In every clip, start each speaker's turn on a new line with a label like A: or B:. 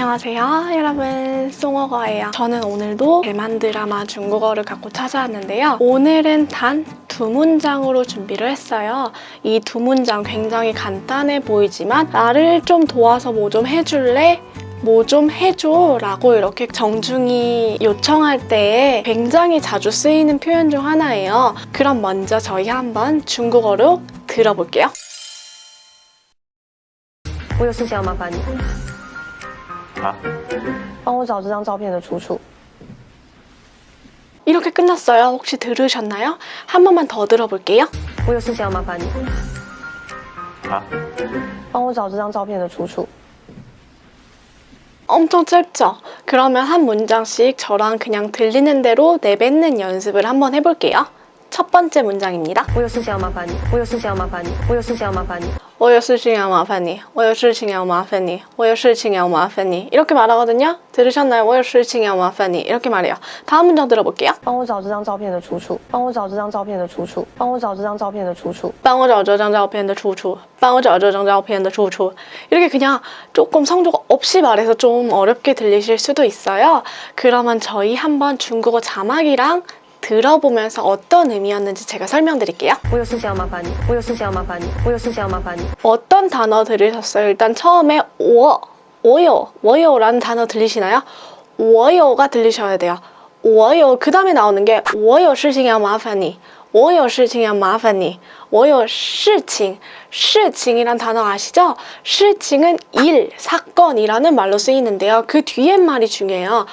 A: 안녕하세요 여러분 송어거예요 저는 오늘도 대만 드라마 중국어를 갖고 찾아왔는데요 오늘은 단 두 문장으로 준비를 했어요 이 두 문장 굉장히 간단해 보이지만 나를 좀 도와서 뭐 좀 해줄래? 뭐 좀 해줘 라고 이렇게 정중히 요청할 때에 굉장히 자주 쓰이는 표현 중 하나예요 그럼 먼저 저희 한번 중국어로 들어볼게요
B: 我有事情要麻烦你，
C: 啊，
B: 帮我找这张照片的出处。
A: 이렇게 끝났어요. 혹시 들으셨나요? 한 번만 더 들어볼게요.
B: 我有事情要麻烦你，
C: 啊，
B: 帮我找这张照片的出处。
A: 엄청 짧죠? 그러면 한 문장씩 저랑 그냥 들리는 대로 내뱉는 연습을 한번 해볼게요. 첫 번째 문장입니다.
B: 我有事情要麻烦你，我有事情要麻烦你，我有事情要麻烦你。
A: 我有事情要麻烦你.我有事情要麻烦你.我有事情要麻烦你. 이렇게 말하거든요. 들으셨나요? 我有事情要麻烦你. 이렇게 말해요. 다음 문장 들어볼게요.
B: 帮我找这张照片的出处，帮我找这张照片的出处，帮我找这张照片的出处。
A: 帮我找这张照片的出处. 帮我找这张照片的出处. 이렇게 그냥 조금 성조가 없이 말해서 좀 어렵게 들리실 수도 있어요. 그러면 저희 한번 중국어 자막이랑 들어보면서 어떤 의미였는지 제가 설명드릴게요. 어떤 단어 들으셨어요? 일단 처음에 워, 워요, 워요라는 단어 들리시나요? 워요가 들리셔야 돼요. 워요 그 다음에 나오는 게 워요 시칭이야 마파니. 워요 시칭이야 마파니. 워요 시칭. 시칭이란 단어 아시죠? 시칭은 일, 사건이라는 말로 쓰이는데요. 그 뒤에 말이 중요해요.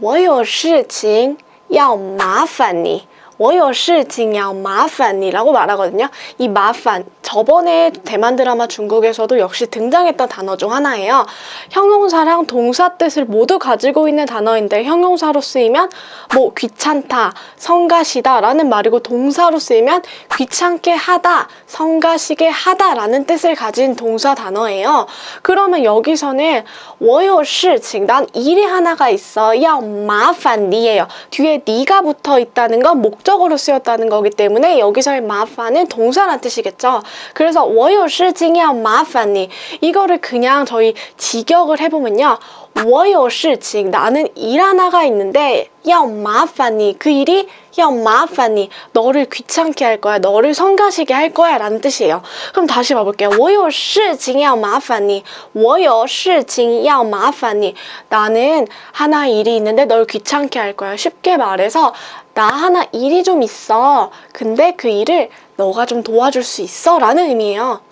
A: 워요 시칭 要麻烦你. 我有事情要麻烦你 라고 말하거든요. 이 마판, 저번에 대만 드라마 중국에서도 역시 등장했던 단어 중 하나예요. 형용사랑 동사 뜻을 모두 가지고 있는 단어인데 형용사로 쓰이면 뭐 귀찮다, 성가시다 라는 말이고 동사로 쓰이면 귀찮게 하다, 성가시게 하다 라는 뜻을 가진 동사 단어예요. 그러면 여기서는 我有事情, 난 일이 하나가 있어. 要麻烦你예요. 뒤에 니가 붙어 있다는 건 목 목적으로 쓰였다는 거기 때문에 여기서의 마파는 동사란 뜻이겠죠. 그래서 워요시 징양 마파니 이거를 그냥 저희 직역을 해보면요. 워요시 징 나는 일 하나가 있는데 야 마파니 그 일이 要麻烦你 너를 귀찮게 할 거야 너를 성가시게 할 거야 라는 뜻이에요 그럼 다시 봐볼게요 我有事情要麻烦你我有事情要麻烦你 나는 하나 일이 있는데 널 귀찮게 할 거야 쉽게 말해서 나 하나 일이 좀 있어 근데 그 일을 너가 좀 도와줄 수 있어 라는 의미예요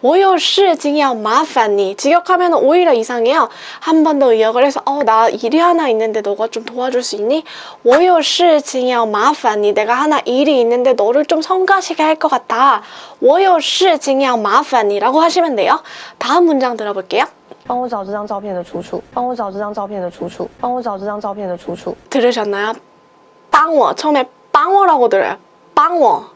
A: 我有事情要麻烦你 직역하면 오히려 이상해요. 한 번 더 의역을 해서 어, 나 일이 하나 있는데 너가 좀 도와줄 수 있니? 我有事情要麻烦你 내가 하나 일이 있는데 너를 좀 성가시게 할 것 같아. 我有事情要麻烦你 라고 하시면 돼요. 다음 문장 들어볼게요.
B: 帮我找这张照片的出处，帮我找这张照片的出处，帮我找这张照片的出处。
A: 들으셨나요? 빵워 처음에 빵워라고 들어요. 빵워,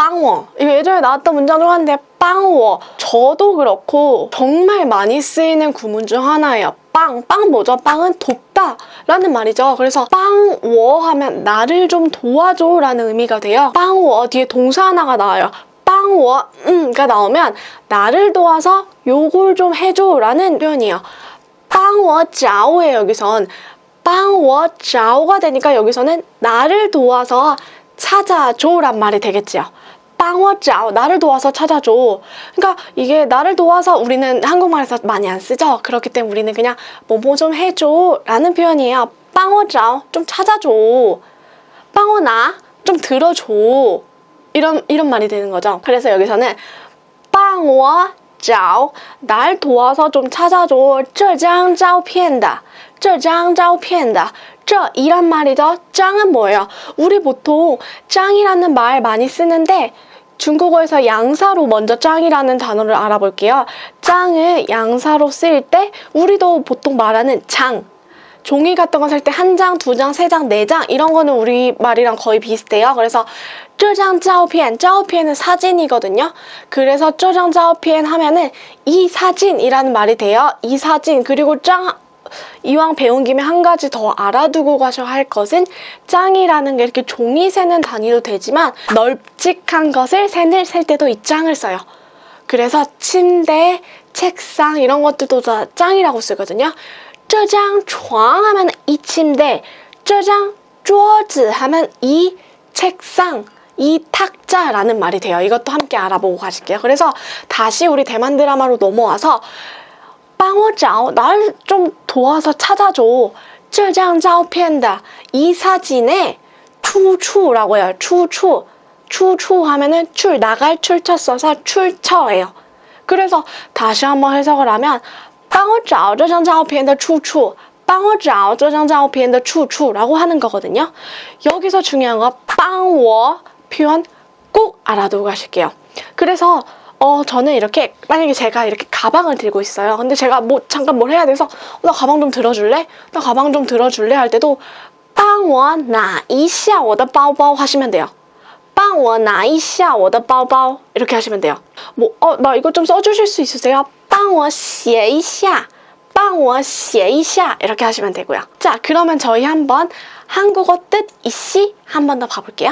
A: 빵워. 이거 예전에 나왔던 문장 중 하나인데 빵워. 저도 그렇고 정말 많이 쓰이는 구문 중 하나예요. 빵, 빵 뭐죠? 빵은 돕다 라는 말이죠. 그래서 빵워 하면 나를 좀 도와줘 라는 의미가 돼요. 빵워 뒤에 동사 하나가 나와요. 빵워 음가 나오면 나를 도와서 요걸 좀 해줘 라는 표현이에요. 빵워 짜오예요 여기선. 빵워 짜오가 되니까 여기서는 나를 도와서 찾아줘란 말이 되겠지요. 빵워 짜오 나를 도와서 찾아줘. 그러니까 이게 나를 도와서 우리는 한국말에서 많이 안 쓰죠. 그렇기 때문에 우리는 그냥 뭐뭐 좀 해줘라는 표현이에요. 빵워 짜오 좀 찾아줘. 빵워 나좀 들어줘. 이런 이런 말이 되는 거죠. 그래서 여기서는 빵워 짜오 날 도와서 좀 찾아줘. 这张照片的这张照片的这이란 말이죠. 짱은 뭐예요? 우리 보통 짱이라는 말 많이 쓰는데 중국어에서 양사로 먼저 짱이라는 단어를 알아볼게요. 짱을 양사로 쓰일 때 우리도 보통 말하는 장 종이 같은 거 살 때 한 장, 두 장, 세 장, 네 장 이런 거는 우리 말이랑 거의 비슷해요. 그래서 쪼장 짜오피엔, 짜오피엔은 사진이거든요. 그래서 쪼장 짜오피엔 하면은 이 사진이라는 말이 돼요. 이 사진 그리고 짱 이왕 배운 김에 한 가지 더 알아두고 가셔야 할 것은 짱이라는 게 이렇게 종이 세는 단위도 되지만 널찍한 것을 셀, 셀 때도 이 짱을 써요. 그래서 침대, 책상 이런 것들도 다 짱이라고 쓰거든요. 这张床 하면 이 침대, 这张桌子 하면 이 책상, 이 탁자라는 말이 돼요. 이것도 함께 알아보고 가실게요. 그래서 다시 우리 대만 드라마로 넘어와서 帮我找, 날 좀 도와서 찾아줘. 这张照片的이 사진의 추추라고 해요. 추추. 추추 하면은 출, 나갈 출처 써서 출처예요. 그래서 다시 한번 해석을 하면 帮我找这张照片的出处帮我找这张照片的出处 라고 하는 거거든요. 여기서 중요한 거 帮我 표현 꼭 알아두고 가실게요. 그래서 어 저는 이렇게 만약에 제가 이렇게 가방을 들고 있어요. 근데 제가 뭐 잠깐 뭘 해야 돼서 어, 나 가방 좀 들어줄래? 나 가방 좀 들어줄래 할 때도 帮我拿一下我的包包 하시면 돼요. 帮我拿一下我的包包 이렇게 하시면 돼요. 뭐, 어, 나 이거 좀 써주실 수 있으세요? 帮我写一下.帮我写一下 이렇게 하시면 되고요. 자, 그러면 저희 한번 한국어 뜻 이씨 한 번 더 봐볼게요.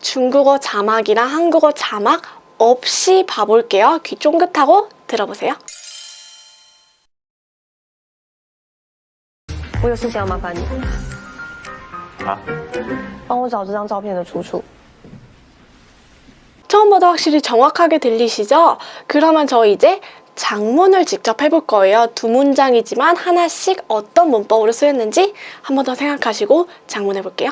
A: 중국어 자막이랑 한국어 자막 없이 봐볼게요. 귀 쫑긋하고 들어보세요.
B: 啊，
A: 처음부터 확실히 정확하게 들리시죠? 그러면 저 이제 작문을 직접 해볼 거예요. 두 문장이지만 하나씩 어떤 문법으로 쓰였는지 한 번 더 생각하시고 작문해볼게요.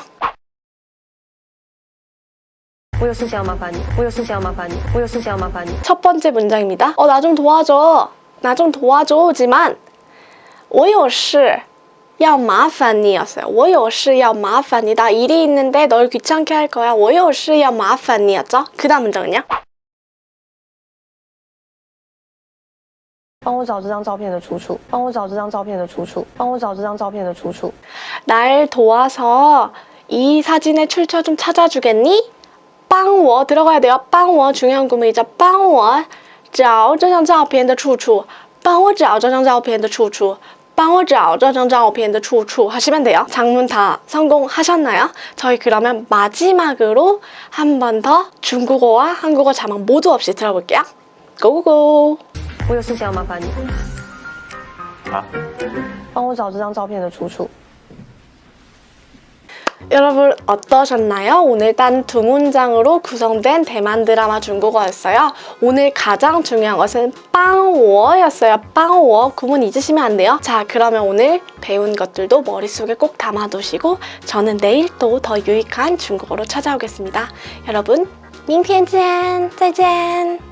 A: 첫 번째 문장입니다. 어, 나 좀 도와줘. 나 좀 도와줘지만 我有事要麻烦你였어요. 我有事要麻烦你. 나 일이 있는데 널 귀찮게 할 거야. 我有事要麻烦你였죠? 그 다음 문장은요?
B: 帮我找这张照片的出处，帮我找这张照片的出处，帮我找这张照片的出处。
A: 날 도와서 이 사진의 출처 좀 찾아주겠니? 帮我 들어가야 돼요. 帮我 중요한 구문이죠. 帮我找这张照片的出处.帮我找这张照片的出处.帮我找这张照片的出处 하시면 돼요. 장문 다 성공하셨나요? 저희 그러면 마지막으로 한 번 더 중국어와 한국어 자막 모두 없이 들어볼게요. 고고고!
B: 我有事情要麻烦你，
C: 아,
B: 帮我找这张照片的出处。
A: 여러분 어떠셨나요? 오늘 단 두 문장으로 구성된 대만 드라마 중국어였어요. 오늘 가장 중요한 것은 빵워였어요. 빵워 구문 잊으시면 안 돼요. 자 그러면 오늘 배운 것들도 머릿속에 꼭 담아두시고 저는 내일 또 더 유익한 중국어로 찾아오겠습니다. 여러분 明天见,再见.